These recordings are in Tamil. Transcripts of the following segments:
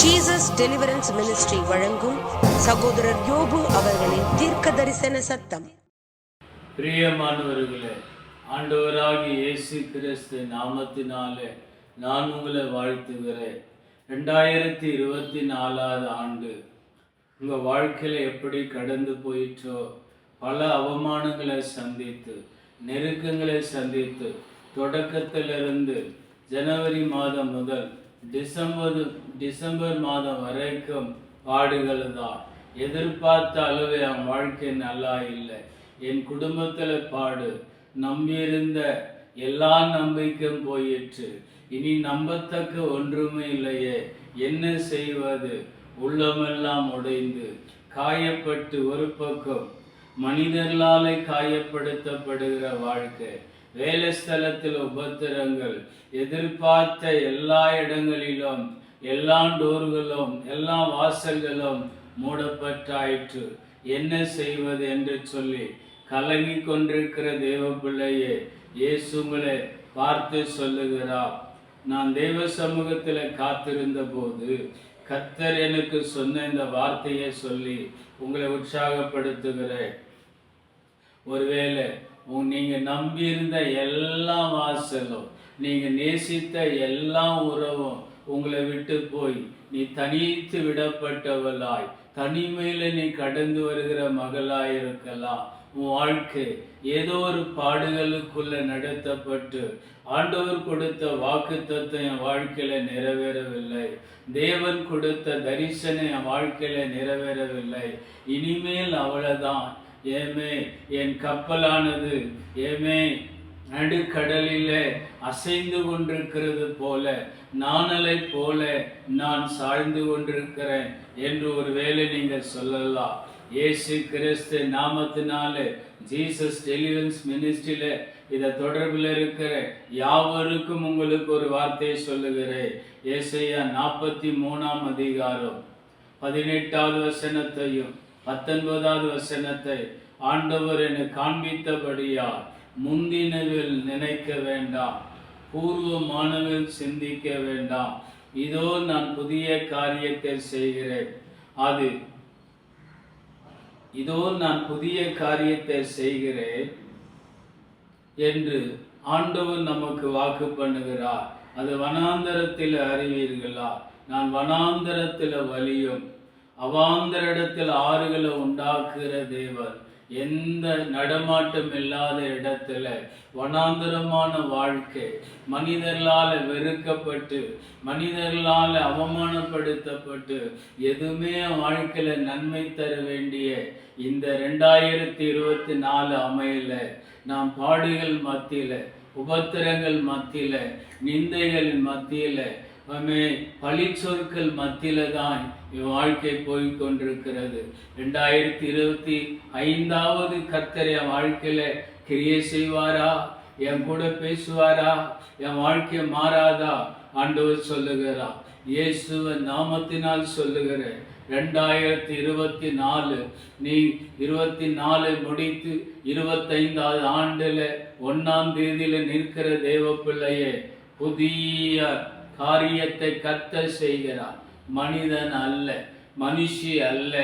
ஜீசஸ் டெலிவரன்ஸ் மினிஸ்ட்ரி வழங்கும் சகோதரர் யோபு அவர்களின் தீர்க்க தரிசன சத்தம். பிரியமானவர்களே ஆண்டவராகி இயேசு கிறிஸ்து நாமத்தினாலே நான் உங்களை வாழ்த்துகிறேன். ரெண்டாயிரத்தி இருபத்தி நாலாவது ஆண்டு உங்கள் வாழ்க்கையில் எப்படி கடந்து போயிற்றோ பல அவமானங்களை சந்தித்து நெருக்கங்களை சந்தித்து தொடக்கத்திலிருந்து ஜனவரி மாதம் முதல் டிசம்பர் டிசம்பர் மாதம் வரைக்கும் பாடுகள் தான் எதிர்பார்த்த அளவு என் வாழ்க்கை நல்லா இல்லை. என் குடும்பத்தில் பாடு. நம்பியிருந்த எல்லா நம்பிக்கையும் போயிற்று. இனி நம்பத்தக்க ஒன்றுமே இல்லையே. என்ன செய்வது? உள்ளமெல்லாம் உடைந்து காயப்பட்டு ஒரு பக்கம் மனிதர்களாலே காயப்படுத்தப்படுகிற வாழ்க்கை. வேலை ஸ்தலத்தில் உபத்திரங்கள். எதிர்பார்த்த எல்லா இடங்களிலும் எல்லா டோர்களும் எல்லா வாசல்களும் மூடப்பட்டாயிற்று. என்ன செய்வது என்று சொல்லி கலங்கி கொண்டிருக்கிற தேவ பிள்ளையே பார்த்து சொல்லுகிறார். நான் தேவ சமூகத்தில் காத்திருந்த போது கத்தர் எனக்கு சொன்ன இந்த வார்த்தையை சொல்லி உங்களை உற்சாகப்படுத்துகிறேன். ஒருவேளை உங்க நீங்க நம்பியிருந்த எல்லா வாசலும் நீங்க நேசித்த எல்லா உறவும் உங்களை விட்டு போய் நீ தனித்து விடப்பட்டவளாய். தனிமையில நீ கடந்து வருகிற மகளாய் இருக்கலாம் உன் வாழ்க்கை ஏதோ ஒரு பாடுகளுக்குள்ள நடத்தப்பட்டு ஆண்டவர் கொடுத்த வாக்கு என் வாழ்க்கையில நிறைவேறவில்லை. தேவன் கொடுத்த தரிசனம் என் வாழ்க்கையில நிறைவேறவில்லை. இனிமேல் அவ்வளவுதான். ஏமே என் கப்பலானது. ஏமே நடுக்கடலிலே அசைந்து கொண்டிருக்கிறது போல நாணலை போல நான் சாய்ந்து கொண்டிருக்கிறேன் என்று ஒரு வேளை நீங்கள் சொல்லலாம். இயேசு கிறிஸ்து நாமத்தினாலே ஜீசஸ் டெலிவன்ஸ் மினிஸ்ட்ரியில இதை தொடர்பில் இருக்கிற யாவருக்கும் உங்களுக்கு ஒரு வார்த்தையை சொல்லுகிறேன். ஏசையா நாற்பத்தி மூணாம் அதிகாரம் பதினெட்டாவது வசனத்தையும் பத்தொன்பதாவது வசனத்தை ஆண்டவர் என காண்பித்தபடியா முந்தினவில் நினைக்க வேண்டாம். பூர்வமானவில் சிந்திக்க வேண்டாம். இதோ நான் புதிய காரியத்தை செய்கிறேன். அது இதோ நான் புதிய காரியத்தை செய்கிறேன் என்று ஆண்டவர் நமக்கு வாக்கு பண்ணுகிறார். அது வனாந்தரத்தில் அறிவீர்களா? நான் வனாந்தரத்தில் வலியும். அவாந்தரிடத்தில் ஆறுகளை உண்டாக்குகிற தேவர் எந்த நடமாட்டம் இல்லாத இடத்துல வனாந்தரமான வாழ்க்கை மனிதர்களால் வெறுக்கப்பட்டு மனிதர்களால் அவமானப்படுத்தப்பட்டு எதுவுமே வாழ்க்கையில நன்மை தர வேண்டிய இந்த ரெண்டாயிரத்தி இருபத்தி நாலு அமையல. நாம் பாடுகள் மத்தியில் உபத்திரங்கள் மத்தியில் நிந்தைகள் மத்தியில் பழி சொற்கள் மத்தியில தான் என் வாழ்க்கை போய் கொண்டிருக்கிறது ரெண்டாயிரத்தி இருபத்தி ஐந்தாவது கர்த்தர் என் வாழ்க்கையில கிரியை செய்வாரா? என் கூட பேசுவாரா? என் வாழ்க்கை மாறாதா? ஆண்டவர் சொல்லுகிறா இயேசுவ நாமத்தினால் சொல்லுகிறேன். ரெண்டாயிரத்தி இருபத்தி நாலு நீ இருபத்தி நாலு முடித்து இருபத்தைந்தாவது ஆண்டுல ஒன்னாம் தேதியில நிற்கிற தேவ பிள்ளையே புதிய காரியத்தை கத்த செய்கிறார். மனிதன் அல்ல மனுஷி அல்ல.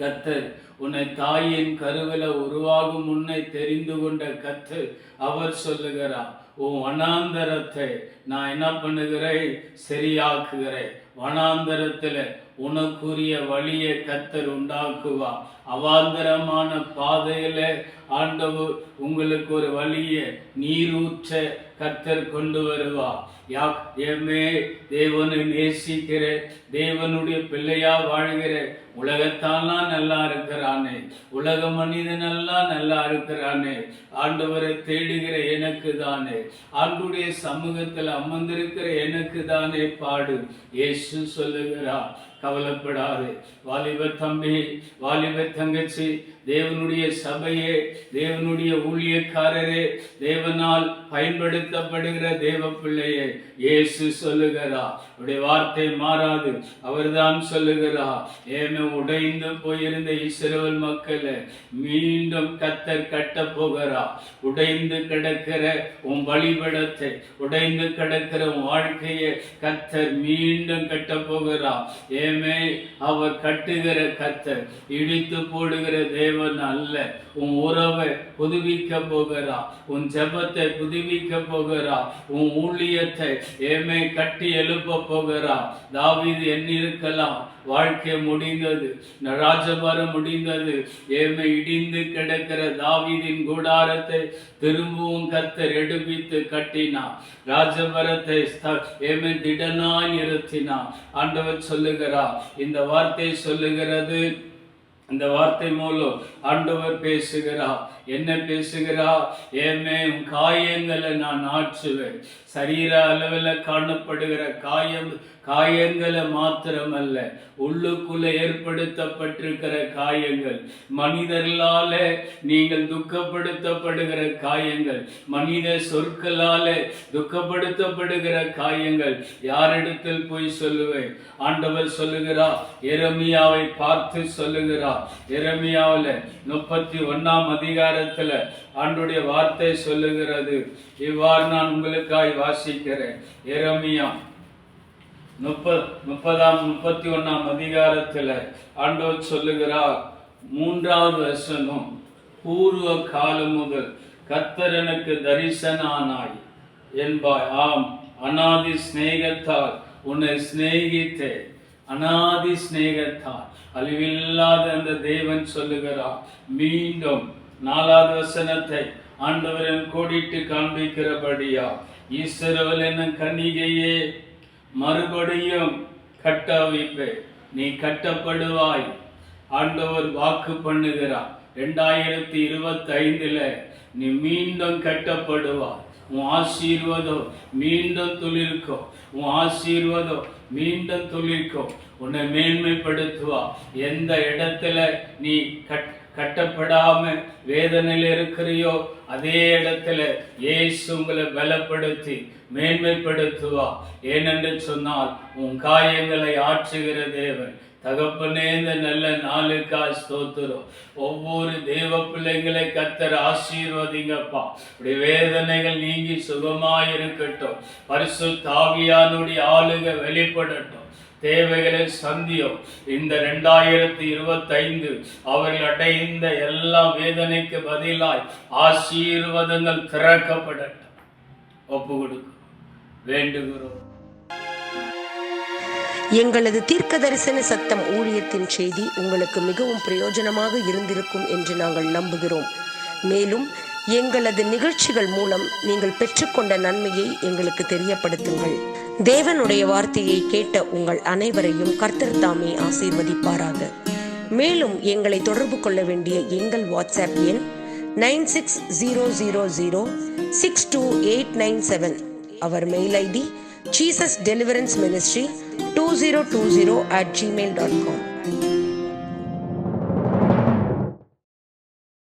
கத்தர் உன்னை தாயின் கருவில உருவாகும் முன்னை தெரிந்து கொண்ட கத்து அவர் சொல்லுகிறார் உன் வனாந்தரத்தை நான் என்ன பண்ணுகிறேன்? சரியாக்குகிறேன். வனாந்தரத்துல உனக்குரிய வழியை கத்தர் உண்டாக்குவா அவாந்தரமான பாதையில ஆண்டவர் உங்களுக்கு ஒரு வழியை நீரூற்ற கத்தர் கொண்டு வருவா. யா ஏமே தேவனை நேசிக்கிற தேவனுடைய பிள்ளையா வாழ்கிற. உலகத்தாலாம் நல்லா இருக்கிறானே. உலக மனிதனெல்லாம் நல்லா இருக்கிறானே. ஆண்டவரை தேடுகிற எனக்கு தானே. ஆண்டுடைய சமூகத்தில் அமர்ந்திருக்கிற எனக்கு தானே பாடு. இயேசு சொல்லுகிறார் கவலைப்படாது. வாலிப தம்பி வாலிப தங்கச்சி தேவனுடைய சபையே தேவனுடைய ஊழியக்காரரே தேவனால் பயன்படுத்தப்படுகிற தேவ பிள்ளையே இயேசு சொல்லுகிறா உடைய வார்த்தை மாறாது. அவர்தான் சொல்லுகிறா ஏமே உடைந்து போயிருந்த இஸ்ரவேல் மக்களை மீண்டும் கத்தர் கட்ட போகிறா. உடைந்து கிடக்கிற உன் வழிபடத்தை உடைந்து கிடக்கிற உன் வாழ்க்கையை கத்தர் மீண்டும் கட்ட போகிறா. ஏமே அவர் கட்டுகிற கத்தர் இடித்து போடுகிற தேவன் அல்ல. உன் உறவை புதுப்பிக்க போகிறா. உன் ஜெபத்தை புதுப்பிக்க போகிறா? உன் ஊழியத்தை ஏமே கட்டி எழுப்ப போகிறா? தாவீது எண்ணிருக்கலாம். வாழ்க்கை முடிந்தது. ராஜபரம் ராஜபாரம் முடிந்தது. ஏமை இடிந்து கிடக்கிற தாவீதின் கூடாரத்தை திரும்பவும் கத்தர் எடுப்பித்து கட்டினார் ராஜபரத்தை ஏமை திடனாய் நிறுத்தினார் ஆண்டவர் சொல்லுகிறார் இந்த வார்த்தை சொல்லுகிறது. இந்த வார்த்தை மூலம் ஆண்டவர் பேசுகிறார் என்ன பேசுகிறா? ஏமே உன் காயங்களை நான் ஆற்றுவேன் சரீர அளவில் காணப்படுகிற காயம் காயங்களை மாத்திரமல்ல உள்ளுக்குள்ள ஏற்படுத்தப்பட்டிருக்கிற காயங்கள். மனிதர்களால நீங்கள் துக்கப்படுத்தப்படுகிற காயங்கள். மனித சொற்களால துக்கப்படுத்தப்படுகிற காயங்கள். யாரிடத்தில் போய் சொல்லுவேன்? ஆண்டவர் சொல்லுகிறா எரமியாவை பார்த்து சொல்லுகிறா. எரமியாவில் முப்பத்தி ஒன்னாம் அதிகாரத்தில் ஆண்டுடைய வார்த்தை சொல்லுகிறது. இவ்வாறு நான் உங்களுக்காய் வாசிக்கிறேன். எரமியா முப்பது முப்பதாம் முப்பத்தி ஒன்றாம் அதிகாரத்துல ஆண்டவர் சொல்லுகிறார் மூன்றாவது வசனம் பூர்வ காலம் முதல் கத்தரனுக்கு தரிசனானாய் என்பாய். ஆம் அனாதி சிநேகத்தால் உன்னை சிநேகித்தே அனாதி சிநேகத்தால் அழிவில்லாத அந்த தேவன் சொல்லுகிறார். மீண்டும் நாலாவது வசனத்தை ஆண்டவரன் கோடிட்டு காண்பிக்கிறபடியா ஈஸ்வரவல் என்ன கன்னிகையே மறுபடியும் கட்டவிப்பே நீ கட்டப்படுவாய். ஆண்டவர் வாக்கு பண்ணுகிறார். ரெண்டாயிரத்தி இருபத்தி ஐந்துல நீ மீண்டும் கட்டப்படுவாய் உன் ஆசீர்வாதம் மீண்டும் துளிர்க்கும் உன் ஆசீர்வாதம் மீண்டும் துளிர்க்கும் உன்னை மேன்மைப்படுத்துவா. எந்த இடத்துல நீ கட் கட்டப்படாம வேதனையில் இருக்கிறியோ அதே இடத்துல இயேசு உங்களை பலப்படுத்தி மேன்மைப்படுத்துவா. ஏனென்று சொன்னால் உன் காயங்களை ஆற்றுகிற தேவன். தகப்பனே இந்த நல்ல நாளுக்கா ஸ்தோத்திரம். ஒவ்வொரு தேவ பிள்ளைங்களை கத்தர் ஆசீர்வதிங்கப்பா. இப்படி வேதனைகள் நீங்கி சுகமாயிருக்கட்டும். பரிசு தாவியானுடைய ஆளுங்க வெளிப்படட்டும். தேவைகளை சந்தியும். இந்த ரெண்டாயிரத்தி இருபத்தைந்து அவர்கள் அடைந்த எல்லா வேதனைக்கு பதிலாய் ஆசீர்வாதங்கள் திறக்கப்படட்டும். ஒப்பு கொடுக்கும் வேண்டுகிறோம். எங்களது தீர்க்க தரிசன சத்தம் ஊழியத்தின் செய்தி உங்களுக்கு மிகவும் பிரயோஜனமாக இருந்திருக்கும் என்று நாங்கள் நம்புகிறோம். மேலும் எங்களது நிகழ்ச்சிகள் மூலம் நீங்கள் பெற்றுக்கொண்ட நன்மையை எங்களுக்கு தெரியப்படுத்துங்கள். தேவனுடைய வார்த்தையை கேட்ட உங்கள் அனைவரையும் கர்த்தர் தாமே ஆசீர்வதிப்பாராக. மேலும் எங்களை தொடர்பு கொள்ள வேண்டிய எங்கள் வாட்ஸ்அப் எண் nine six zero zero zero six two eight nine seven. Our mail ID Jesus deliverance ministry two zero two zero at Gmail dot com